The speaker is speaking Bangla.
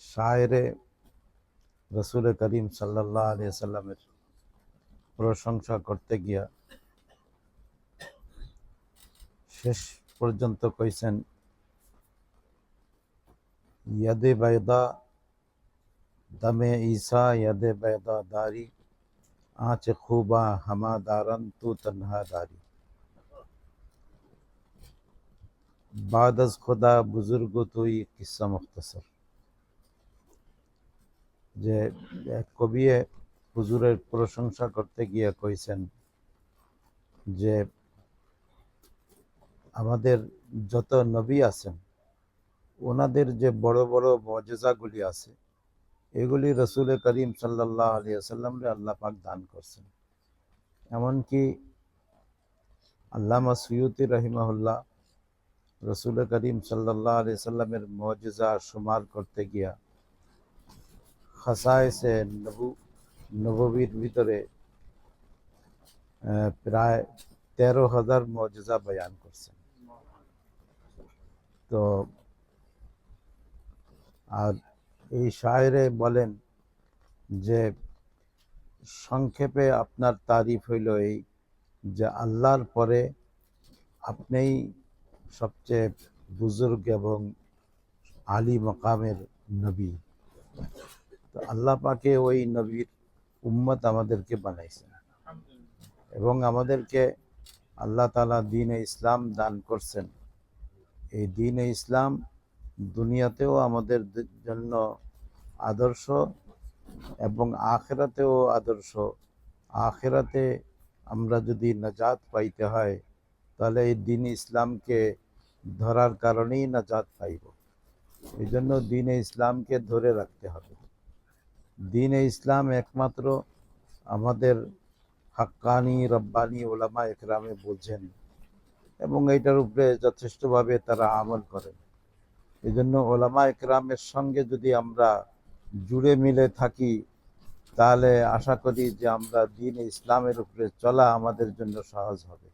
شاعر رسول کریم صلی اللہ علیہ وسلم پرشنسا کرتے گیا۔ شیش پرجنت کوسن ید بیدا دم عیسا ید بیدا داری، آنچ خوبا ہما دارن، تو تنہا داری۔ بعد از خدا بزرگ تو یہ قصہ مختصر۔ যে কবিয়ে হুজুরের প্রশংসা করতে গিয়ে কইছেন যে, আমাদের যত নবী আছেন, ওনাদের যে বড় বড় মজেজাগুলি আছে, এগুলি রসুল করিম সাল্লাহ আলী আসাল্লামরে আল্লাহ পাক দান করছেন। এমনকি আল্লামা সৈয়দি রহিমাহুল্লাহ রসুল করিম সাল্লাহ আলি সাল্লামের মজেজা শুমার করতে গিয়া খাসায়সে নবু, নববীর ভিতরে প্রায় তেরো হাজার মজেজা বয়ান করছেন। তো আর এই শায়রে বলেন যে, সংক্ষেপে আপনার তারিফ হইল এই যে আল্লাহর পরে আপনিই সবচেয়ে বুজুর্গ এবং আলী মকামের নবী। তো আল্লাহ পাকে ওই নবীর উম্মত আমাদেরকে বানাইছেন। এবং আমাদেরকে আল্লাহ তালা দিনে ইসলাম দান করছেন। এই দিনে ইসলাম দুনিয়াতেও আমাদের জন্য আদর্শ এবং আখেরাতেও আদর্শ। আখেরাতে আমরা যদি নাজাত পাইতে হয়, তাহলে এই দিন ইসলামকে ধরার কারণেই নাজাত পাইব। এই জন্য দিনে ইসলামকে ধরে রাখতে হবে। দিনে ইসলাম একমাত্র আমাদের হাক্কানি, রব্বানি ওলামা একরামে বোঝেন এবং এইটার উপরে যথেষ্টভাবে তারা আমল করেন। এই জন্য ওলামা একরামের সঙ্গে যদি আমরা জুড়ে মিলে থাকি, তাহলে আশা করি যে আমরা দিন ইসলামের উপরে চলা আমাদের জন্য সহজ হবে।